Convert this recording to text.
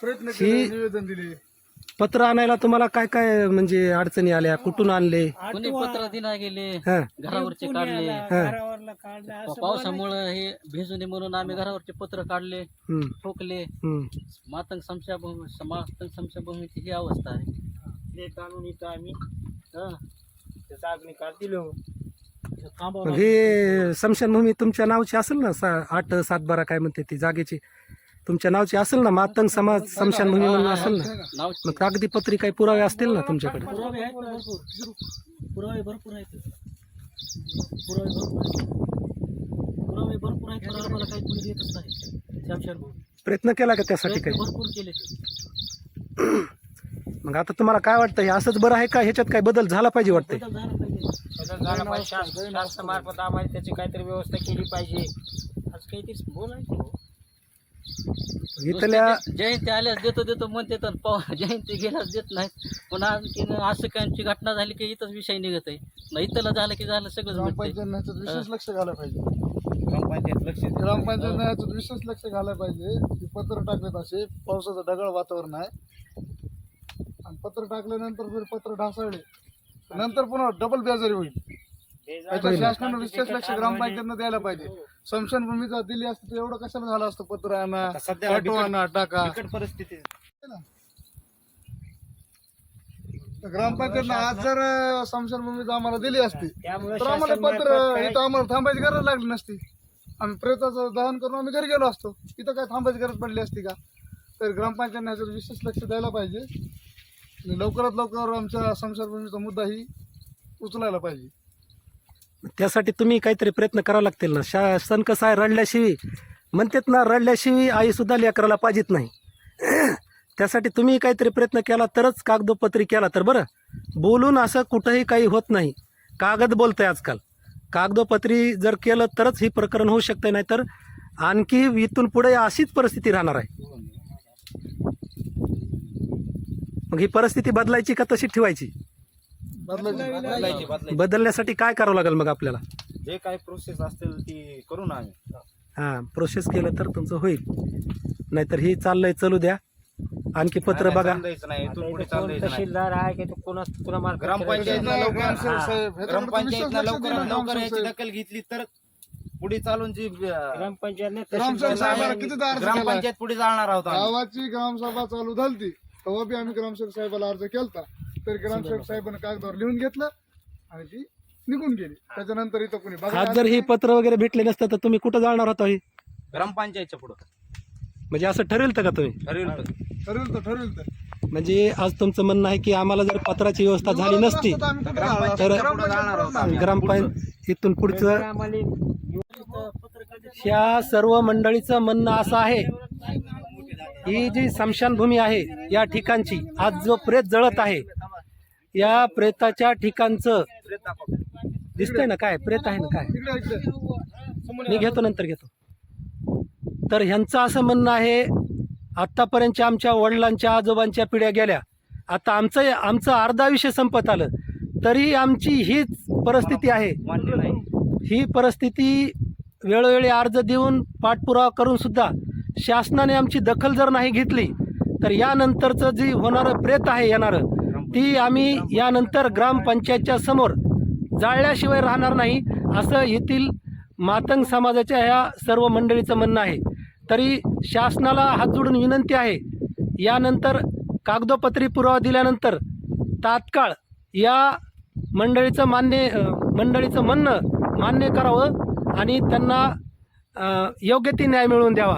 प्रयत्न ही- निवेदन दिले. पत्र आणायला तुम्हाला काय काय म्हणजे अडचणी आल्या? कुठून आणले? कोणी पत्र दिला गेले हा. घरावरचे काढले. घरावरला काढला प- पावसामुळं हे भिजू नये म्हणून आम्ही घरावरचे पत्र काढले हम्म, ठोकले. हम्म. मातंग समशाभूमी मातंग समशाभूमीची ही अवस्था आहे. हे. काढून इथं आम्ही हा. त्याचा दिलो. हे स्मशानभूमी तुमच्या नावची असेल ना सा आठ सात बारा काय म्हणते ती जागेची? तुमच्या नावची असेल ना मातंग समाज स्मशानभूमी म्हणून असेल ना? नाव मग कागदीपत्री काही पुरावे असतील ना तुमच्याकडे? पुरावे आहेत ना भरपूर. पुरावे भरपूर आहेत. पुरावे भरपूर आहेत. पुरावे भरपूर आहेत पण आम्हाला काही कोणी देतच नाही. समशानभूमी प्रयत्न केला का त्यासाठी काही? भरपूर केले मग आता तुम्हाला काय वाटतं हे असंच बरं आहे का? ह्याच्यात काही बदल झाला पाहिजे वाटतंय? बदल झाला पाहिजे. बदल झाला पाहिजे. शासन- शासनामार्फत आम्हाला त्याची काहीतरी व्यवस्था केली पाहिजे. आज काहीतरी बोलायचं. इथल्या जयंती आल्यास देतो देतो म्हणते तर पवार जयंती गेल्यास देत नाहीत. पण आणखी असं काहींची घटना झाली की इथंच विषय निघत आहे. न इथलं झालं की झालं सगळंच मिटतंय. ग्रामपंचायत विशेष लक्ष घालायला पाहिजे. ग्रामपंचायत लक्ष देत ग्रामपंचायत ह्याच्यात विशेष लक्ष घालायला पाहिजे. की पत्र टाकलेत असे. पावसाचं ढगाळ वातावरण आहे. आणि पत्र टाकल्यानंतर जर पत्र ढासळले तर नंतर पुन्हा डबल बेजारी होईल. याच्यात शासनानं विशेष लक्ष ग्रामपंचायतनं द्यायला पाहिजे. स्मशानभूमीचा दिली असती तर एवढं कशाला झालं असतं? पत्र आणा आता सध्या पाठवा आणा टाका. बिकट परिस्थिती तर ग्रामपंचायतनं आज जर अं, स्मशानभूमीचा आम्हाला दिली असती त्यामुळे तर आम्हाला पत्र इथं आम्हाला थांबायची गरज लागली नसती. आम्ही प्रेताचं दहन करून आम्ही घरी गेलो असतो. इथं काय थांबायची गरज पडली असती का? तर ग्रामपंचायतने ह्याच्यात विशेष लक्ष द्यायला पाहिजे. आणि लवकरात लवकर आमच्या संसारभूमीचा मुद्दा ही उचलायला पाहिजे. त्यासाठी तुम्ही काहीतरी प्रयत्न करावे लागतील ना. शासन कसं आहे रडल्याशिवाय म्हणतात ना रडल्याशिवाय आईसुद्धा लेकराला पाहिजेत नाही. त्यासाठी तुम्ही काहीतरी प्रयत्न केला तरच कागदोपत्री केला तर बरं. बोलून असं कुठंही काही होत नाही. कागद बोलतंय आजकाल. कागदोपत्री जर केलं तरच ही प्रकरण होऊ शकतं नाही तर आणखी इथून पुढे अशीच परिस्थिती राहणार आहे. मग ही परिस्थिती बदलायची का तशी ठेवायची? बदलायची बदलायची बदलायची. बदलण्यासाठी काय करावं लागेल मग आपल्याला? जे काही प्रोसेस असतील ती करू ना आम्ही. हां प्रोसेस केलं तर तुमचं होईल. नाहीतर ही चाललंय चलू द्या. आणखी पत्र नाही, बघा. चालू द्यायचं नाही इथून पुढे चालू द्यायचं नाही. तहसीलदार आहे की तो कोणा कुणा मार्फत ग्रामपंचायतनं लवकर ग्रामपंचायतनं याची दखल घेतली तर पुढे चालून जी अं, ग्रामपंचायतने ग्रामसेवक साहेबाला तहसीलदार किती अर्ज केला ग्रामपंचायत पुढे जाणार आहोत आम्ही. गावाची ग्रामसभा चालू झालती तेव्हा बी आम्ही ग्रामसेवक साहेबाला अर्ज केलता. तर ग्रामसेवक साहेबांनी कागदावर लिहून घेतलं आणि ती निघून गेली. त्याच्यानंतर इथं कोणी बघायला आज जर ही पत्र वगैरे भेटले नसतं तर तुम्ही कुठं जाणार होता हे? ग्रामपंचायतच्या पुढे. म्हणजे असं ठरेल तर का तुम्ही? ठरवेल ठरवलं तर ठरवलं तर. म्हणजे आज तुमचं म्हणणं आहे की आम्हाला जर पत्राची व्यवस्था झाली नसती तर आम्ही कुठं राहिलो असतो? तर पुढे जाणार आहोत आम्ही. ग्रामपंचायत इथून पुढचं ह्या सर्व मंडळीचं म्हणणं असं आहे. ही जी स्मशानभूमी आहे या ठिकाणची आज जो प्रेत जळत आहे या प्रेताच्या ठिकाणचं दिसतंय ना काय? प्रेत आहे ना काय? मी घेतो नंतर घेतो. तर ह्यांचं असं म्हणणं आहे आत्तापर्यंतच्या आमच्या वडिलांच्या आजोबांच्या पिढ्या गेल्या. आता आमचं आमचं अर्धा आयुष्य संपत आलं. तरी आमची हीच परिस्थिती आहे. ही परिस्थिती वेळोवेळी अर्ज देऊन पाठपुरावा करून सुद्धा शासनाने आमची दखल जर नाही घेतली तर यानंतरचं जी होणारं प्रेत आहे येणारं ती आम्ही यानंतर ग्रामपंचायतच्या समोर जाळल्याशिवाय राहणार नाही असं येथील मातंग समाजाच्या ह्या सर्व मंडळीचं म्हणणं आहे. तरी शासनाला हात जोडून विनंती आहे यानंतर कागदोपत्री पुरावा दिल्यानंतर तात्काळ या मंडळीचं मान्य मंडळीचं म्हणणं मान्य करावं आणि त्यांना योग्य ती न्याय मिळवून द्यावा.